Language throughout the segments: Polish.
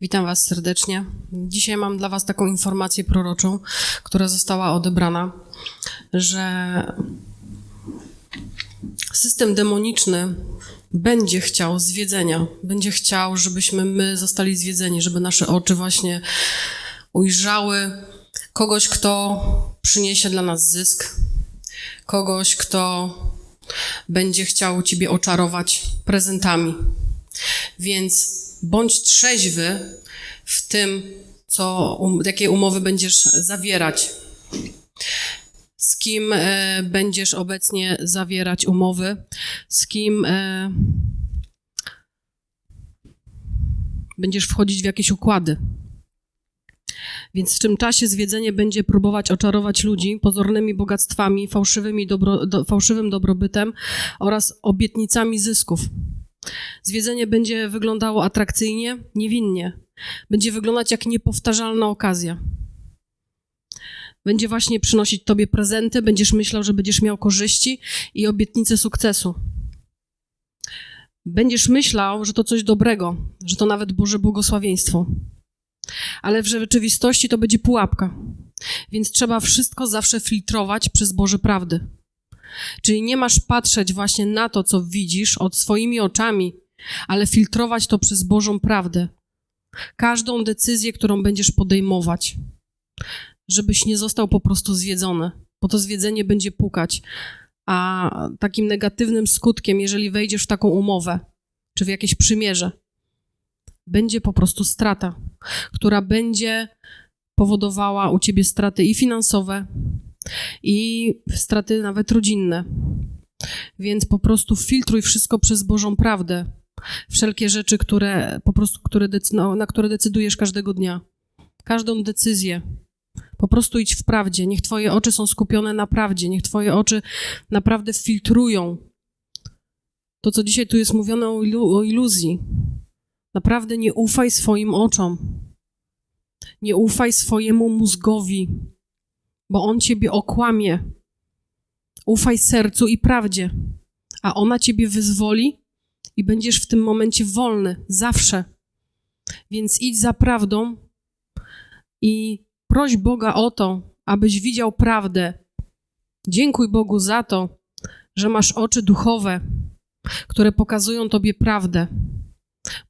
Witam Was serdecznie. Dzisiaj mam dla Was taką informację proroczą, która została odebrana, że system demoniczny będzie chciał zwiedzenia, będzie chciał, żebyśmy my zostali zwiedzeni, żeby nasze oczy właśnie ujrzały kogoś, kto przyniesie dla nas zysk, kogoś, kto będzie chciał Ciebie oczarować prezentami. Więc bądź trzeźwy w tym, co, um, jakie umowy będziesz zawierać. Z kim e, będziesz obecnie zawierać umowy, z kim e, będziesz wchodzić w jakieś układy. Więc w tym czasie zwiedzenie będzie próbować oczarować ludzi pozornymi bogactwami, fałszywymi dobro, do, fałszywym dobrobytem oraz obietnicami zysków. Zwiedzenie będzie wyglądało atrakcyjnie, niewinnie. Będzie wyglądać jak niepowtarzalna okazja. Będzie właśnie przynosić tobie prezenty, będziesz myślał, że będziesz miał korzyści i obietnice sukcesu. Będziesz myślał, że to coś dobrego, że to nawet Boże błogosławieństwo. Ale w rzeczywistości to będzie pułapka. Więc trzeba wszystko zawsze filtrować przez Boże prawdy. Czyli nie masz patrzeć właśnie na to, co widzisz od swoimi oczami, ale filtrować to przez Bożą prawdę. Każdą decyzję, którą będziesz podejmować, żebyś nie został po prostu zwiedzony, bo to zwiedzenie będzie pukać. A takim negatywnym skutkiem, jeżeli wejdziesz w taką umowę, czy w jakieś przymierze, będzie po prostu strata, która będzie powodowała u ciebie straty i finansowe, i straty nawet rodzinne. Więc po prostu filtruj wszystko przez Bożą prawdę. Wszelkie rzeczy, które po prostu, które no, na które decydujesz każdego dnia. Każdą decyzję. Po prostu idź w prawdzie. Niech Twoje oczy są skupione na prawdzie. Niech Twoje oczy naprawdę filtrują to, co dzisiaj tu jest mówione o, ilu- o iluzji. Naprawdę nie ufaj swoim oczom. Nie ufaj swojemu mózgowi bo on ciebie okłamie. Ufaj sercu i prawdzie, a ona ciebie wyzwoli i będziesz w tym momencie wolny, zawsze. Więc idź za prawdą i proś Boga o to, abyś widział prawdę. Dziękuj Bogu za to, że masz oczy duchowe, które pokazują tobie prawdę,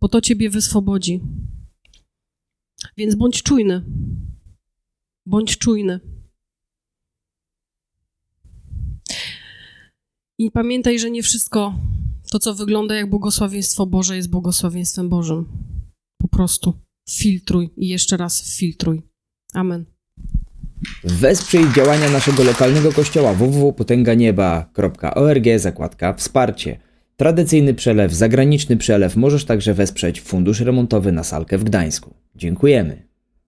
bo to ciebie wyswobodzi. Więc bądź czujny. Bądź czujny. I pamiętaj, że nie wszystko to, co wygląda jak błogosławieństwo Boże, jest błogosławieństwem Bożym. Po prostu filtruj i jeszcze raz filtruj. Amen. Wesprzyj działania naszego lokalnego kościoła www.potęganieba.org zakładka Wsparcie. Tradycyjny przelew, zagraniczny przelew możesz także wesprzeć Fundusz Remontowy na Salkę w Gdańsku. Dziękujemy.